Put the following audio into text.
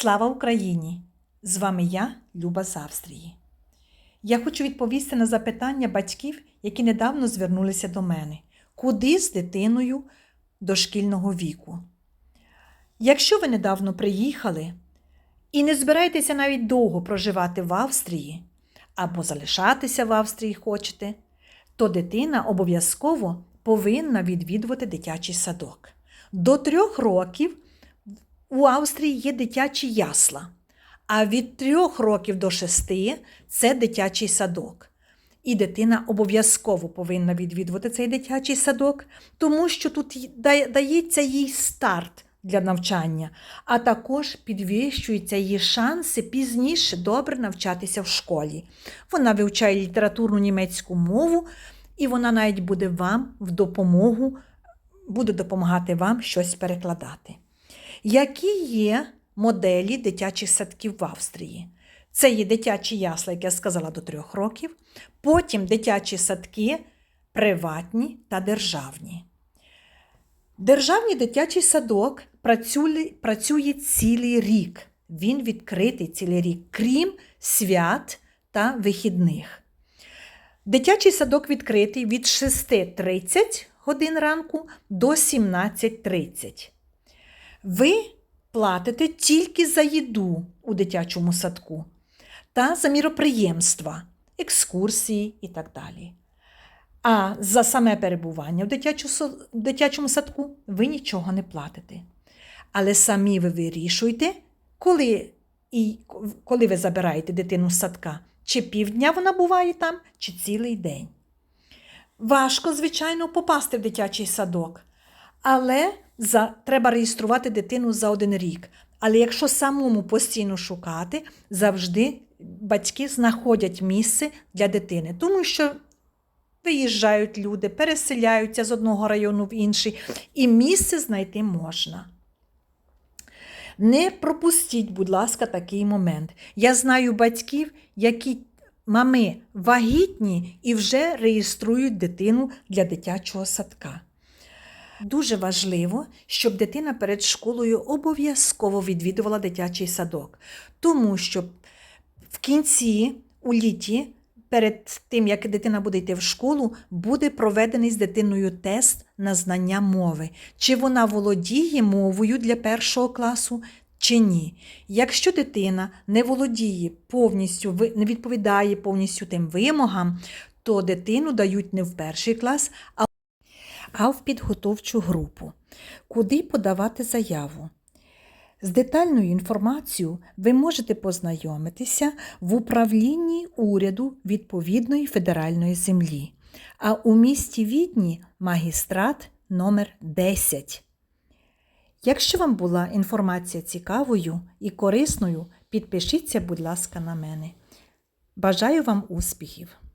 Слава Україні! З вами я, Люба з Австрії. Я хочу відповісти на запитання батьків, які недавно звернулися до мене. Куди з дитиною дошкільного віку? Якщо ви недавно приїхали і не збираєтеся навіть довго проживати в Австрії або залишатися в Австрії хочете, то дитина обов'язково повинна відвідувати дитячий садок. До трьох років у Австрії є дитячі ясла, а від трьох років до шести це дитячий садок. І дитина обов'язково повинна відвідувати цей дитячий садок, тому що тут дається їй старт для навчання, а також підвищуються її шанси пізніше добре навчатися в школі. Вона вивчає літературну німецьку мову, і вона навіть буде вам в допомогу, буде допомагати вам щось перекладати. Які є моделі дитячих садків в Австрії? Це є дитячі ясла, як я сказала, до трьох років, потім дитячі садки приватні та державні. Державний дитячий садок працює, цілий рік. Він відкритий цілий рік, крім свят та вихідних. Дитячий садок відкритий від 6.30 годин ранку до 17.30. Ви платите тільки за їду у дитячому садку та за міроприємства, екскурсії і так далі. А за саме перебування в дитячому садку ви нічого не платите. Але самі ви вирішуєте, коли, і, коли ви забираєте дитину з садка, чи півдня вона буває там, чи цілий день. Важко, звичайно, попасти в дитячий садок, але за, треба реєструвати дитину за один рік. Але якщо самому постійно шукати, завжди батьки знаходять місце для дитини, тому що виїжджають люди, переселяються з одного району в інший, і місце знайти можна. Не пропустіть, будь ласка, такий момент. Я знаю батьків, які мами вагітні і вже реєструють дитину для дитячого садка. Дуже важливо, щоб дитина перед школою обов'язково відвідувала дитячий садок, тому що в кінці, у літі, перед тим, як дитина буде йти в школу, буде проведений з дитиною тест на знання мови, чи вона володіє мовою для першого класу. Чи ні? Якщо дитина не володіє повністю, не відповідає повністю тим вимогам, то дитину дають не в перший клас, а а в підготовчу групу. Куди подавати заяву? З детальною інформацією ви можете познайомитися в управлінні уряду відповідної федеральної землі, а у місті Відні магістрат номер 10. Якщо вам була інформація цікавою і корисною, підпишіться, будь ласка, на мене. Бажаю вам успіхів!